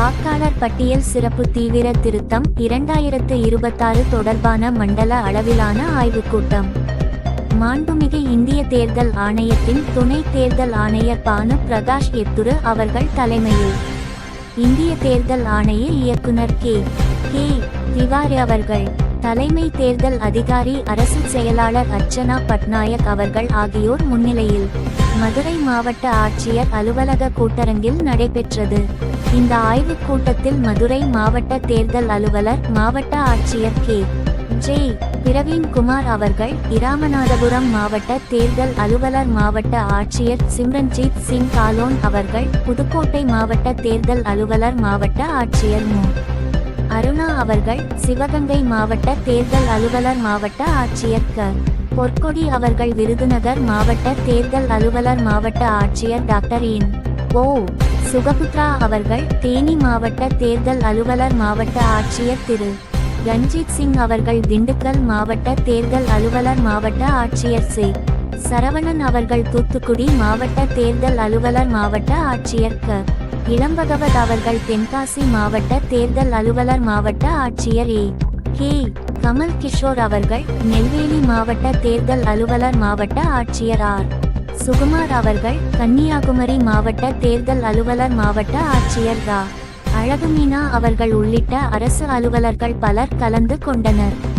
வாக்காளர் பட்டியல் சிறப்பு தீவிர திருத்தம் இரண்டாயிரத்து இருபத்தாறு தொடர்பான மண்டல அளவிலான ஆய்வுக் கூட்டம். மாண்புமிகு இந்திய தேர்தல் ஆணையத்தின் துணை தேர்தல் ஆணையர் பானு பிரகாஷ் எத்துரு அவர்கள் தலைமையில். இந்திய தேர்தல் ஆணைய இயக்குனர் கே. கே. திவாரி அவர்கள். தலைமை தேர்தல் அதிகாரி அரசு செயலாளர் அர்ச்சனா பட்நாயக் அவர்கள் ஆகியோர் முன்னிலையில் மதுரை மாவட்ட ஆட்சியர் அலுவலக கூட்டரங்கில் நடைபெற்றது. இந்த ஆய்வுக் கூட்டத்தில் மதுரை மாவட்ட தேர்தல் அலுவலர் மாவட்ட ஆட்சியர் கே. ஜே. பிரவீன்குமார் அவர்கள் இராமநாதபுரம் மாவட்ட தேர்தல் அலுவலர் மாவட்ட ஆட்சியர் சிம்ரன்ஜீத் சிங் காலோன் அவர்கள் புதுக்கோட்டை மாவட்ட தேர்தல் அலுவலர் மாவட்ட ஆட்சியர் மு. அருணா அவர்கள் சிவகங்கை மாவட்ட தேர்தல் அலுவலர் மாவட்ட ஆட்சியர் க. பொற்கொடி அவர்கள் விருதுநகர் மாவட்ட தேர்தல் அலுவலர் மாவட்ட ஆட்சியர் டாக்டர் இன் ஓ. சுகபுத்ரா அவர்கள் தேனி மாவட்ட தேர்தல் அலுவலர் மாவட்ட ஆட்சியர் திரு. ரஞ்சித் சிங் அவர்கள் திண்டுக்கல் மாவட்ட தேர்தல் அலுவலர் மாவட்ட ஆட்சியர் சி சரவணன் அவர்கள் தூத்துக்குடி மாவட்ட தேர்தல் அலுவலர் மாவட்ட ஆட்சியர் க. இளம்பகவத் அவர்கள் தென்காசி மாவட்ட தேர்தல் அலுவலர் மாவட்ட ஆட்சியர் ஏ. கே. கமல் கிஷோர் அவர்கள் நெல்வேலி மாவட்ட தேர்தல் அலுவலர் மாவட்ட ஆட்சியர் ஆர். சுகுமார் அவர்கள் கன்னியாகுமரி மாவட்ட தேர்தல் அலுவலர் மாவட்ட ஆட்சியர் ரா. அழகுமீனா அவர்கள் உள்ளிட்ட அரசு அலுவலர்கள் பலர் கலந்து கொண்டனர்.